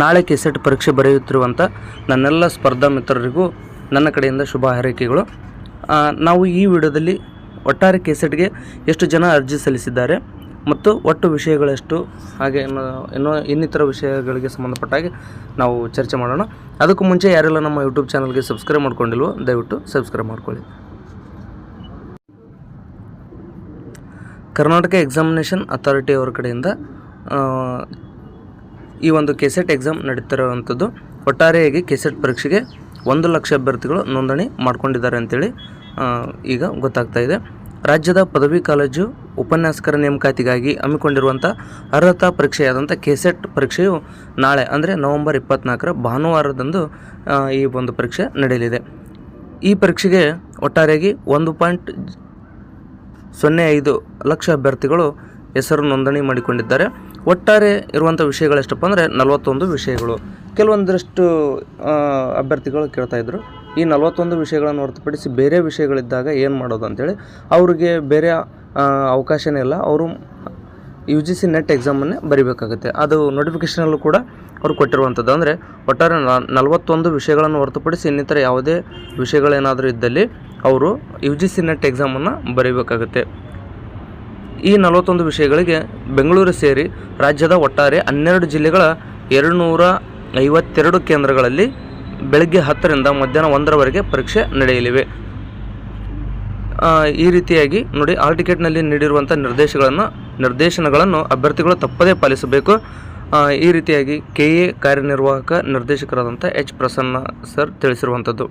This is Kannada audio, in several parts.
ನಾಳೆ ಕೆಸೆಟ್ ಪರೀಕ್ಷೆ ಬರೆಯುತ್ತಿರುವಂಥ ನನ್ನೆಲ್ಲ ಸ್ಪರ್ಧಾ ಮಿತ್ರರಿಗೂ ನನ್ನ ಕಡೆಯಿಂದ ಶುಭ ಹಾರೈಕೆಗಳು. ನಾವು ಈ ವಿಡಿಯೋದಲ್ಲಿ ಒಟ್ಟಾರೆ ಕೆಸೆಟ್ಗೆ ಎಷ್ಟು ಜನ ಅರ್ಜಿ ಸಲ್ಲಿಸಿದ್ದಾರೆ ಮತ್ತು ಒಟ್ಟು ವಿಷಯಗಳೆಷ್ಟು ಹಾಗೆ ಇನ್ನೋ, ಇನ್ನೂ ಇನ್ನಿತರ ವಿಷಯಗಳಿಗೆ ಸಂಬಂಧಪಟ್ಟ ಹಾಗೆ ನಾವು ಚರ್ಚೆ ಮಾಡೋಣ. ಅದಕ್ಕೂ ಮುಂಚೆ ಯಾರೆಲ್ಲ ನಮ್ಮ ಯೂಟ್ಯೂಬ್ ಚಾನಲ್ಗೆ ಸಬ್ಸ್ಕ್ರೈಬ್ ಮಾಡ್ಕೊಂಡಿಲ್ವೋ ದಯವಿಟ್ಟು ಸಬ್ಸ್ಕ್ರೈಬ್ ಮಾಡ್ಕೊಳ್ಳಿ. ಕರ್ನಾಟಕ ಎಕ್ಸಾಮಿನೇಷನ್ ಅಥಾರಿಟಿ ಅವರ ಕಡೆಯಿಂದ ಈ ಒಂದು ಕೆಸೆಟ್ ಎಕ್ಸಾಮ್ ನಡೀತಿರುವಂಥದ್ದು ಒಟ್ಟಾರೆಯಾಗಿ ಕೆಸೆಟ್ ಪರೀಕ್ಷೆಗೆ ಒಂದು ಲಕ್ಷ ಅಭ್ಯರ್ಥಿಗಳು ನೋಂದಣಿ ಮಾಡ್ಕೊಂಡಿದ್ದಾರೆ ಅಂತೇಳಿ ಈಗ ಗೊತ್ತಾಗ್ತಾ ಇದೆ. ರಾಜ್ಯದ ಪದವಿ ಕಾಲೇಜು ಉಪನ್ಯಾಸಕರ ನೇಮಕಾತಿಗಾಗಿ ಹಮ್ಮಿಕೊಂಡಿರುವಂಥ ಅರ್ಹತಾ ಪರೀಕ್ಷೆಯಾದಂಥ ಕೆಸೆಟ್ ಪರೀಕ್ಷೆಯು ನಾಳೆ, ಅಂದರೆ ನವೆಂಬರ್ ಇಪ್ಪತ್ನಾಲ್ಕರ ಭಾನುವಾರದಂದು ಈ ಒಂದು ಪರೀಕ್ಷೆ ನಡೆಯಲಿದೆ. ಈ ಪರೀಕ್ಷೆಗೆ ಒಟ್ಟಾರೆಯಾಗಿ ಒಂದು ಪಾಯಿಂಟ್ ಸೊನ್ನೆ ಐದು ಲಕ್ಷ ಅಭ್ಯರ್ಥಿಗಳು ಹೆಸರು ನೋಂದಣಿ ಮಾಡಿಕೊಂಡಿದ್ದಾರೆ. ಒಟ್ಟಾರೆ ಇರುವಂಥ ವಿಷಯಗಳೆಷ್ಟಪ್ಪ ಅಂದರೆ ನಲವತ್ತೊಂದು ವಿಷಯಗಳು. ಕೆಲವೊಂದಷ್ಟು ಅಭ್ಯರ್ಥಿಗಳು ಕೇಳ್ತಾ ಇದ್ರು. ಈ ನಲವತ್ತೊಂದು ವಿಷಯಗಳನ್ನು ಹೊರತುಪಡಿಸಿ ಬೇರೆ ವಿಷಯಗಳಿದ್ದಾಗ ಏನು ಮಾಡೋದು ಅಂತೇಳಿ ಅವರಿಗೆ ಬೇರೆ ಅವಕಾಶನೇ ಇಲ್ಲ. ಅವರು ಯು ಜಿ ಸಿ ನೆಟ್ ಎಕ್ಸಾಮನ್ನೇ ಬರಿಬೇಕಾಗುತ್ತೆ. ಅದು ನೋಟಿಫಿಕೇಷನಲ್ಲೂ ಕೂಡ ಅವ್ರು ಕೊಟ್ಟಿರುವಂಥದ್ದು. ಅಂದರೆ ಒಟ್ಟಾರೆ ನಲವತ್ತೊಂದು ವಿಷಯಗಳನ್ನು ಹೊರತುಪಡಿಸಿ ಇನ್ನಿತರ ಯಾವುದೇ ವಿಷಯಗಳೇನಾದರೂ ಇದ್ದಲ್ಲಿ ಅವರು ಯು ಜಿ ಸಿ ನೆಟ್ ಎಕ್ಸಾಮನ್ನು ಬರೀಬೇಕಾಗುತ್ತೆ. ಈ ನಲವತ್ತೊಂದು ವಿಷಯಗಳಿಗೆ ಬೆಂಗಳೂರು ಸೇರಿ ರಾಜ್ಯದ ಒಟ್ಟಾರೆ ಹನ್ನೆರಡು ಜಿಲ್ಲೆಗಳ ಎರಡು ನೂರ ಐವತ್ತೆರಡು ಕೇಂದ್ರಗಳಲ್ಲಿ ಬೆಳಗ್ಗೆ ಹತ್ತರಿಂದ ಮಧ್ಯಾಹ್ನ ಒಂದರವರೆಗೆ ಪರೀಕ್ಷೆ ನಡೆಯಲಿವೆ. ಈ ರೀತಿಯಾಗಿ ನೋಡಿ, ಆಲ್ ಟಿಕೆಟ್ನಲ್ಲಿ ನೀಡಿರುವಂಥ ನಿರ್ದೇಶಗಳನ್ನು, ನಿರ್ದೇಶನಗಳನ್ನು ಅಭ್ಯರ್ಥಿಗಳು ತಪ್ಪದೇ ಪಾಲಿಸಬೇಕು. ಈ ರೀತಿಯಾಗಿ ಕೆ ಎ ಕಾರ್ಯನಿರ್ವಾಹಕ ನಿರ್ದೇಶಕರಾದಂಥ ಎಚ್ ಪ್ರಸನ್ನ ಸರ್ ತಿಳಿಸಿರುವಂಥದ್ದು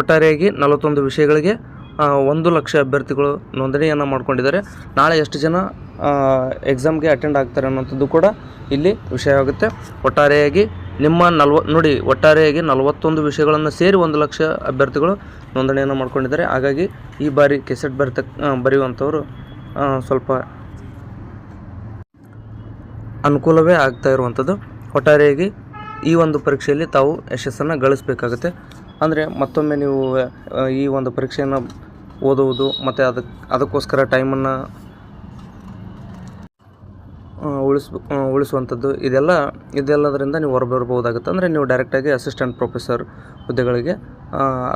ಒಟ್ಟಾರೆಯಾಗಿ ನಲವತ್ತೊಂದು ವಿಷಯಗಳಿಗೆ ಒಂದು ಲಕ್ಷ ಅಭ್ಯರ್ಥಿಗಳು ನೋಂದಣಿಯನ್ನು ಮಾಡಿಕೊಂಡಿದ್ದಾರೆ. ನಾಳೆ ಎಷ್ಟು ಜನ ಎಕ್ಸಾಮ್ಗೆ ಅಟೆಂಡ್ ಆಗ್ತಾರೆ ಅನ್ನೋಂಥದ್ದು ಕೂಡ ಇಲ್ಲಿ ವಿಷಯ ಆಗುತ್ತೆ. ಒಟ್ಟಾರೆಯಾಗಿ ನಿಮ್ಮ ನಲ್ವ, ನೋಡಿ, ಒಟ್ಟಾರೆಯಾಗಿ ನಲವತ್ತೊಂದು ವಿಷಯಗಳನ್ನು ಸೇರಿ ಒಂದು ಲಕ್ಷ ಅಭ್ಯರ್ಥಿಗಳು ನೋಂದಣಿಯನ್ನು ಮಾಡ್ಕೊಂಡಿದ್ದಾರೆ. ಹಾಗಾಗಿ ಈ ಬಾರಿ ಕೆಸೆಟ್ ಬರಿತಕ್ ಬರೆಯುವಂಥವ್ರು ಸ್ವಲ್ಪ ಅನುಕೂಲವೇ ಆಗ್ತಾ ಇರುವಂಥದ್ದು. ಒಟ್ಟಾರೆಯಾಗಿ ಈ ಒಂದು ಪರೀಕ್ಷೆಯಲ್ಲಿ ತಾವು ಯಶಸ್ಸನ್ನು ಗಳಿಸಬೇಕಾಗುತ್ತೆ. ಅಂದರೆ ಮತ್ತೊಮ್ಮೆ ನೀವು ಈ ಒಂದು ಪರೀಕ್ಷೆಯನ್ನು ಓದುವುದು ಮತ್ತು ಅದಕ್ಕೆ ಅದಕ್ಕೋಸ್ಕರ ಟೈಮನ್ನು ಉಳಿಸ್ ಉಳಿಸುವಂಥದ್ದು ಇದೆಲ್ಲ, ಇದೆಲ್ಲದರಿಂದ ನೀವು ಹೊರಬರ್ಬೋದಾಗುತ್ತೆ ಅಂದರೆ ನೀವು ಡೈರೆಕ್ಟಾಗಿ ಅಸಿಸ್ಟೆಂಟ್ ಪ್ರೊಫೆಸರ್ ಹುದ್ದೆಗಳಿಗೆ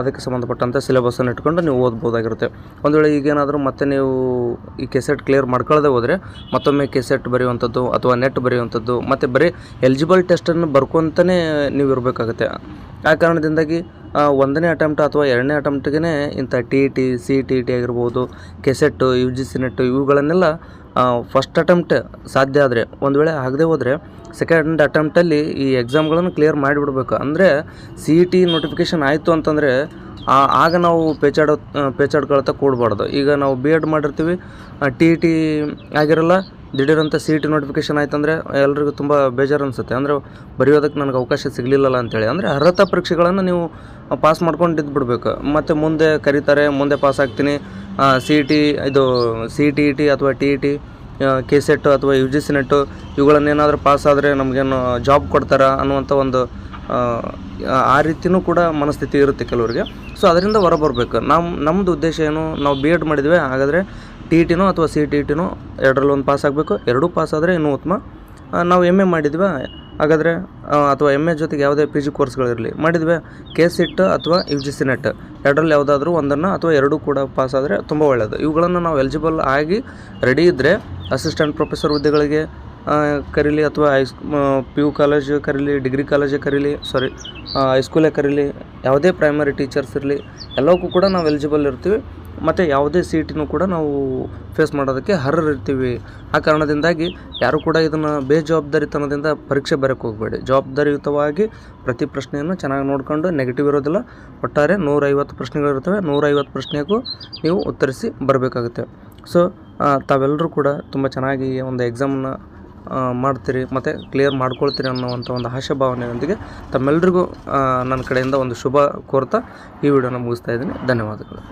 ಅದಕ್ಕೆ ಸಂಬಂಧಪಟ್ಟಂಥ ಸಿಲೆಬಸ್ಸನ್ನು ಇಟ್ಕೊಂಡು ನೀವು ಓದ್ಬೋದಾಗಿರುತ್ತೆ. ಒಂದು ವೇಳೆ ಈಗೇನಾದರೂ ಮತ್ತೆ ನೀವು ಈ ಕೆಸೆಟ್ ಕ್ಲಿಯರ್ ಮಾಡ್ಕೊಳ್ಳದೆ ಹೋದರೆ, ಮತ್ತೊಮ್ಮೆ ಕೆಸೆಟ್ ಬರೆಯುವಂಥದ್ದು ಅಥವಾ ನೆಟ್ ಬರೆಯುವಂಥದ್ದು, ಮತ್ತು ಬರೀ ಎಲಿಜಿಬಲ್ ಟೆಸ್ಟನ್ನು ಬರ್ಕೊತನೇ ನೀವು ಇರಬೇಕಾಗುತ್ತೆ. ಆ ಕಾರಣದಿಂದಾಗಿ ಒಂದನೇ ಅಟೆಂಪ್ಟ್ ಅಥವಾ ಎರಡನೇ ಅಟೆಂಪ್ಟ್ಗೆ ಇಂಥ T E T C T E T ಆಗಿರ್ಬೋದು ಕೆಸೆಟ್ಟು ಯು ಜಿ ಸಿ ನೆಟ್ಟು ಇವುಗಳನ್ನೆಲ್ಲ ಫಸ್ಟ್ ಅಟೆಂಪ್ಟ್ ಸಾಧ್ಯ ಆದರೆ, ಒಂದು ವೇಳೆ ಆಗದೆ ಹೋದರೆ ಸೆಕೆಂಡ್ ಅಟೆಂಪ್ಟಲ್ಲಿ ಈ ಎಕ್ಸಾಮ್ಗಳನ್ನು ಕ್ಲಿಯರ್ ಮಾಡಿಬಿಡ್ಬೇಕು. ಅಂದರೆ ಸಿ ಇ ಟಿ ನೋಟಿಫಿಕೇಷನ್ ಆಯಿತು ಅಂತಂದರೆ ಆಗ ನಾವು ಪೇಚಾಡೋ ಪೇಚಾಡ್ಕೊಳ್ತಾ ಕೂಡಬಾರ್ದು. ಈಗ ನಾವು ಬಿ ಎಡ್ ಮಾಡಿರ್ತೀವಿ ಟಿ ಇ ಟಿ ಆಗಿರಲ್ಲ ದಿಢೀರಂತ ಸಿ ಇ ಟಿ ನೋಟಿಫಿಕೇಷನ್ ಆಯ್ತಂದರೆ ಎಲ್ರಿಗೂ ತುಂಬ ಬೇಜಾರು ಅನಿಸುತ್ತೆ. ಅಂದರೆ ಬರೆಯೋದಕ್ಕೆ ನನಗೆ ಅವಕಾಶ ಸಿಗಲಿಲ್ಲಲ್ಲ ಅಂತೇಳಿ. ಅಂದರೆ ಅರ್ಹತಾ ಪರೀಕ್ಷೆಗಳನ್ನು ನೀವು ಪಾಸ್ ಮಾಡ್ಕೊಂಡು ಬಿಡಬೇಕು ಮತ್ತು ಮುಂದೆ ಕರೀತಾರೆ, ಮುಂದೆ ಪಾಸ್ ಆಗ್ತೀನಿ. ಸಿ ಇ ಟಿ ಇದು ಸಿ ಟಿ ಇ ಟಿ ಅಥವಾ T E T K SET ಅಥವಾ ಯು ಜಿ ಸಿ ನೆಟ್ಟು ಇವುಗಳನ್ನೇನಾದರೂ ಪಾಸ್ ಆದರೆ ನಮಗೇನು ಜಾಬ್ ಕೊಡ್ತಾರಾ ಅನ್ನುವಂಥ ಒಂದು, ಆ ರೀತಿಯೂ ಕೂಡ ಮನಸ್ಥಿತಿ ಇರುತ್ತೆ ಕೆಲವರಿಗೆ. ಸೊ ಅದರಿಂದ ಹೊರಬರಬೇಕು. ನಮ್ಮ ನಮ್ಮದು ಉದ್ದೇಶ ಏನು? ನಾವು ಬಿ ಎಡ್ ಮಾಡಿದ್ವಿ, ಹಾಗಾದರೆ ಟಿ ಇ ಟಿನೋ ಅಥವಾ ಸಿ ಟಿ ಇ ಟಿನೋ ಎರಡರಲ್ಲಿ ಒಂದು ಪಾಸ್ ಆಗಬೇಕು. ಎರಡೂ ಪಾಸ್ ಆದರೆ ಇನ್ನೂ ಉತ್ತಮ. ನಾವು ಎಂ ಎ ಮಾಡಿದ್ವಿ. ಹಾಗಾದರೆ ಅಥವಾ ಎಂ ಎ ಜೊತೆಗೆ ಯಾವುದೇ ಪಿ ಜಿ ಕೋರ್ಸ್ಗಳಿರಲಿ, ಮಾಡಿದ್ವಿ. ಕೆ ಸಿಟ್ ಅಥವಾ ಯು ಜಿ ಸಿ ನೆಟ್. ಎರಡರಲ್ಲಿ ಯಾವುದಾದ್ರೂ ಒಂದನ್ನು ಅಥವಾ ಎರಡೂ ಕೂಡ ಪಾಸ್ ಆದರೆ ತುಂಬ ಒಳ್ಳೆಯದು ಇವುಗಳನ್ನು ನಾವು ಎಲಿಜಿಬಲ್ ಆಗಿ ರೆಡಿ ಇದ್ದರೆ ಅಸಿಸ್ಟೆಂಟ್ ಪ್ರೊಫೆಸರ್ ಹುದ್ದೆಗಳಿಗೆ ಕರೀಲಿ ಅಥವಾ ಐಸ್ ಪಿ ಯು ಕಾಲೇಜ್ ಕರೀಲಿ ಡಿಗ್ರಿ ಕಾಲೇಜೇ ಕರೀಲಿ ಸಾರಿ ಹೈಸ್ಕೂಲೇ ಕರೀಲಿ, ಯಾವುದೇ ಪ್ರೈಮರಿ ಟೀಚರ್ಸ್ ಇರಲಿ, ಎಲ್ಲವಕ್ಕೂ ಕೂಡ ನಾವು ಎಲಿಜಿಬಲ್ ಇರ್ತೀವಿ. ಮತ್ತು ಯಾವುದೇ ಸೀಟಿನೂ ಕೂಡ ನಾವು ಫೇಸ್ ಮಾಡೋದಕ್ಕೆ ಅರ್ಹರಿರ್ತೀವಿ ಆ ಕಾರಣದಿಂದಾಗಿ ಯಾರು ಕೂಡ ಇದನ್ನು ಬೇಜವಾಬ್ದಾರಿತನದಿಂದ ಪರೀಕ್ಷೆ ಬರೋಕ್ಕೆ ಹೋಗಬೇಡಿ. ಜವಾಬ್ದಾರಿಯುತವಾಗಿ ಪ್ರತಿ ಪ್ರಶ್ನೆಯನ್ನು ಚೆನ್ನಾಗಿ ನೋಡಿಕೊಂಡು ನೆಗೆಟಿವ್ ಇರೋದಿಲ್ಲ. ಒಟ್ಟಾರೆ ನೂರೈವತ್ತು ಪ್ರಶ್ನೆಗಳಿರ್ತವೆ ನೂರೈವತ್ತು ಪ್ರಶ್ನೆಗೂ ನೀವು ಉತ್ತರಿಸಿ ಬರಬೇಕಾಗುತ್ತೆ. ಸೊ ತಾವೆಲ್ಲರೂ ಕೂಡ ತುಂಬ ಚೆನ್ನಾಗಿ ಒಂದು ಎಕ್ಸಾಮನ್ನು ಮಾಡ್ತೀರಿ, ಮತ್ತು ಕ್ಲಿಯರ್ ಮಾಡ್ಕೊಳ್ತೀರಿ ಅನ್ನೋವಂಥ ಒಂದು ಆಶಾಭಾವನೆಯೊಂದಿಗೆ ತಮ್ಮೆಲ್ಲರಿಗೂ ನನ್ನ ಕಡೆಯಿಂದ ಒಂದು ಶುಭ ಕೋರ್ತಾ ಈ ವಿಡಿಯೋನ ಮುಗಿಸ್ತಾ ಇದ್ದೀನಿ. ಧನ್ಯವಾದಗಳು.